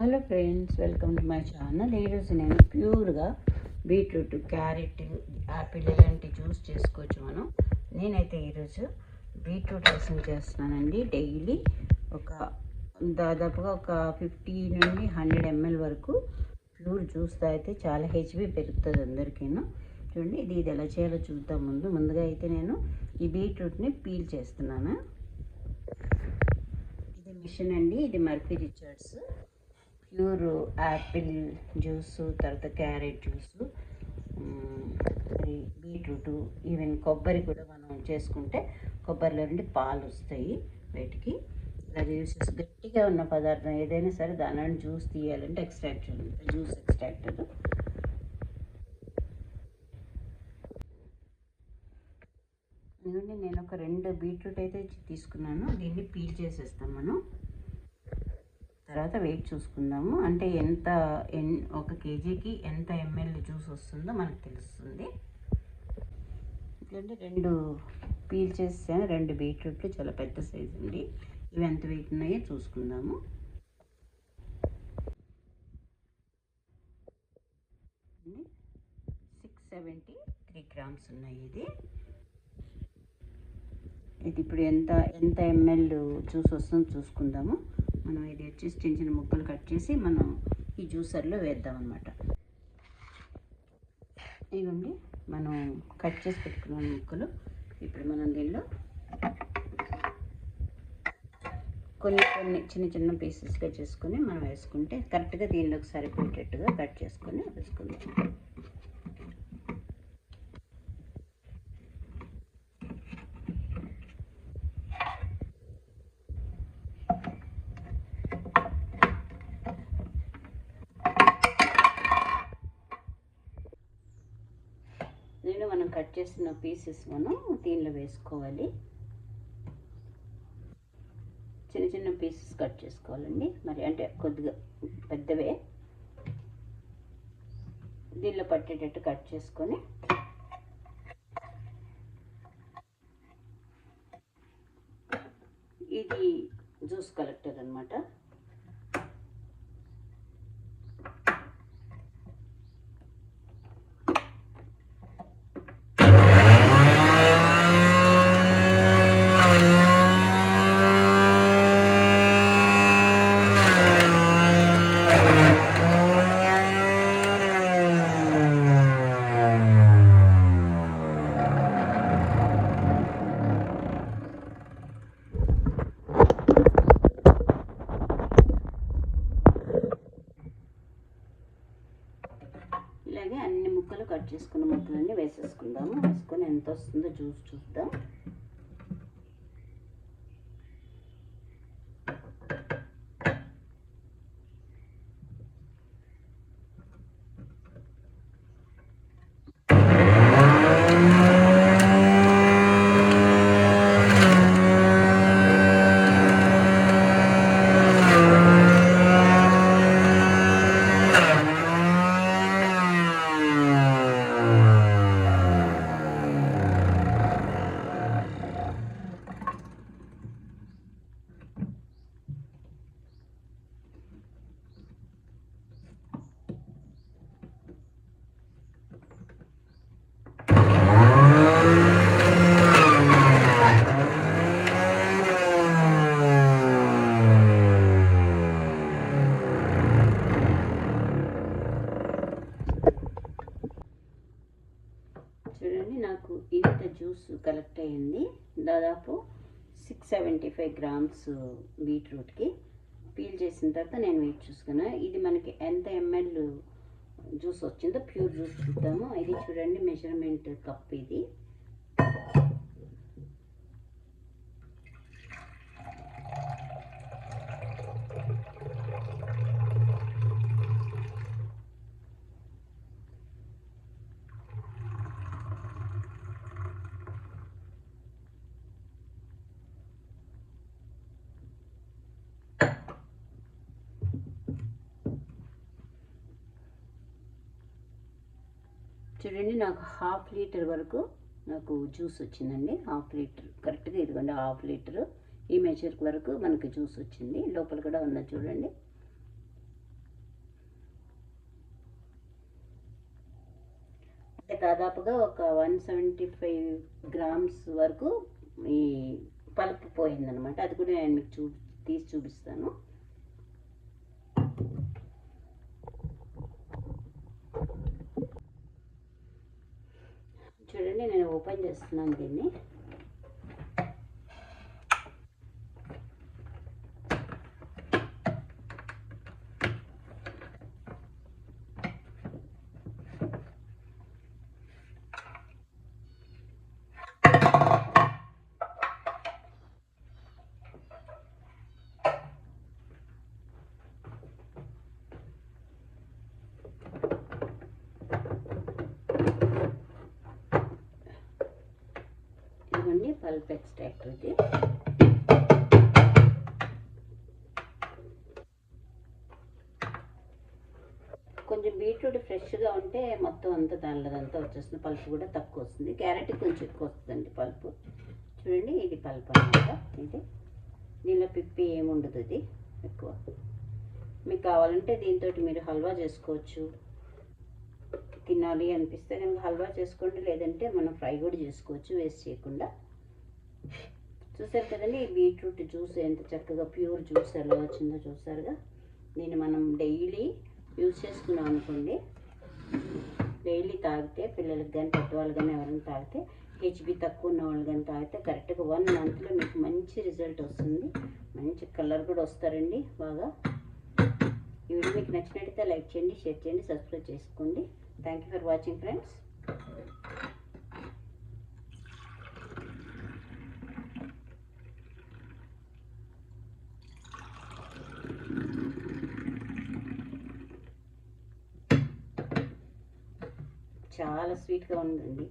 Hello friends welcome to my channel. ఈరోజు నేను ప్యూర్గా బీట్రూట్ క్యారెట్ యాపిల్ ఇలాంటి జ్యూస్ చేసుకోవచ్చు మనం. నేనైతే ఈరోజు బీట్రూట్ రసం చేస్తున్నానండి. డైలీ ఒక దాదాపుగా ఒక ఫిఫ్టీ నుండి హండ్రెడ్ ఎంఎల్ వరకు ప్యూర్ జ్యూస్ తాగితే చాలా హెచ్బి పెరుగుతుంది అందరికీను. చూడండి ఇది ఇది ఎలా చేయాలో చూద్దాం ముందు. ముందుగా అయితే నేను ఈ బీట్రూట్ని పీల్ చేస్తున్నాను. ఇది మిషన్ అండి ఇది Morphy Richards pure apple juice తర్వాత క్యారెట్ జ్యూస్ బీట్రూటు ఈవెన్ కొబ్బరి కూడా మనం చేసుకుంటే కొబ్బరిలో నుండి పాలు వస్తాయి బయటికి. ఇలా జ్యూసెస్ గట్టిగా ఉన్న పదార్థం ఏదైనా సరే దాని నుండి జ్యూస్ తీయాలంటే ఎక్స్ట్రాక్ట్ జ్యూస్ ఎక్స్ట్రాక్టర్ ఇదిగోండి నేను ఒక రెండు బీట్రూట్ అయితే తీసుకున్నాను. దీన్ని పీల్ చేసేస్తాం మనం. తర్వాత వెయిట్ చూసుకుందాము. అంటే ఎంత ఎన్ ఒక కేజీకి ఎంత ఎంఎల్ జ్యూస్ వస్తుందో మనకు తెలుస్తుంది. ఇట్లంటే రెండు పీల్ చేసాను రెండు బీట్రూట్లు చాలా పెద్ద సైజు అండి. ఇవి ఎంత వెయిట్ ఉన్నాయో చూసుకుందాము. సిక్స్ సెవెంటీ త్రీ గ్రామ్స్ ఉన్నాయి ఇది. ఇది ఇప్పుడు ఎంత ఎంత ఎంఎల్ జ్యూస్ వస్తుందో చూసుకుందాము. మనం ఇది వచ్చేసి చిన్న చిన్న ముక్కలు కట్ చేసి మనం ఈ జ్యూసర్లో వేద్దాం అనమాట ఇవ్వండి మనం కట్ చేసి పెట్టుకున్న ముక్కలు ఇప్పుడు మనం దీనిలో కొన్ని కొన్ని చిన్న చిన్న పీసెస్గా చేసుకొని మనం వేసుకుంటే కరెక్ట్గా దీనిలోకి సరిపోయేటట్టుగా కట్ చేసుకొని వేసుకుందాం. దీనిలో మనం కట్ చేసిన పీసెస్ మనం దీనిలో వేసుకోవాలి. చిన్న చిన్న పీసెస్ కట్ చేసుకోవాలండి. మరి అంటే కొద్దిగా పెద్దవే. దీనిలో పట్టేటట్టు కట్ చేసుకొని ఇది జ్యూస్ కలెక్టర్ అనమాట ఇలాగే అన్ని ముక్కలు కట్ చేసుకున్న ముక్కలన్నీ వేసేసుకుందాము. వేసుకొని ఎంత వస్తుందో జ్యూస్ చూద్దాం. నాకు ఇంత జ్యూస్ కలెక్ట్ అయ్యింది. దాదాపు సిక్స్ సెవెంటీ ఫైవ్ గ్రామ్స్ బీట్రూట్కి. పీల్ చేసిన తర్వాత నేను వెయిట్ చూసుకున్నా. ఇది మనకి ఎంత ఎంఎల్ జ్యూస్ వచ్చిందో ప్యూర్ జ్యూస్ చూద్దాము. ఇది చూడండి మెజర్మెంట్ కప్ ఇది. చూడండి నాకు హాఫ్ లీటర్ వరకు నాకు జ్యూస్ వచ్చిందండి. హాఫ్ లీటర్ కరెక్ట్గా ఇదిగోండి హాఫ్ లీటరు ఈ మెజర్ వరకు మనకు జ్యూస్ వచ్చింది. లోపల కూడా ఉన్నది చూడండి. దాదాపుగా ఒక వన్ సెవెంటీ ఫైవ్ గ్రామ్స్ వరకు ఈ పల్ప్ పోయిందనమాట అది కూడా నేను మీకు చూ తీసి చూపిస్తాను. చూడండి నేను ఓపెన్ చేస్తున్నాను దీన్ని ఇదిగోండి ఎక్స్ట్రాక్టర్ ఇది. కొంచెం బీట్రూట్ ఫ్రెష్గా ఉంటే మొత్తం అంతా దానిలోదంతా వచ్చేస్తుంది. పల్పు కూడా తక్కువ వస్తుంది. క్యారెట్ కొంచెం ఎక్కువ వస్తుందండి పల్పు. చూడండి ఇది పల్పు అనమాట. ఇది దీనిలో పిప్పి ఏముండదు ఇది ఎక్కువ. మీకు కావాలంటే దీంతో మీరు హల్వా చేసుకోవచ్చు. తినాలి అనిపిస్తే కనుక హల్వా చేసుకోండి. లేదంటే మనం ఫ్రై కూడా చేసుకోవచ్చు. వేస్ట్ చేయకుండా. చూసారు కదండి ఈ బీట్రూట్ జ్యూస్ ఎంత చక్కగా ప్యూర్ జ్యూస్ ఎలా వచ్చిందో చూసారుగా. దీన్ని మనం డైలీ యూజ్ చేసుకున్నాం అనుకోండి. డైలీ తాగితే పిల్లలకి కానీ పెద్దవాళ్ళు కానీ ఎవరైనా తాగితే హెచ్బి తక్కువ ఉన్న వాళ్ళు కానీ తాగితే కరెక్ట్గా వన్ మంత్లో మీకు మంచి రిజల్ట్ వస్తుంది. మంచి కలర్ కూడా వస్తారండి బాగా. ఈ వీడియో మీకు నచ్చినట్టయితే లైక్ చేయండి షేర్ చేయండి సబ్స్క్రైబ్ చేసుకోండి. Thank you for watching friends. చాలా స్వీట్గా ఉందండి.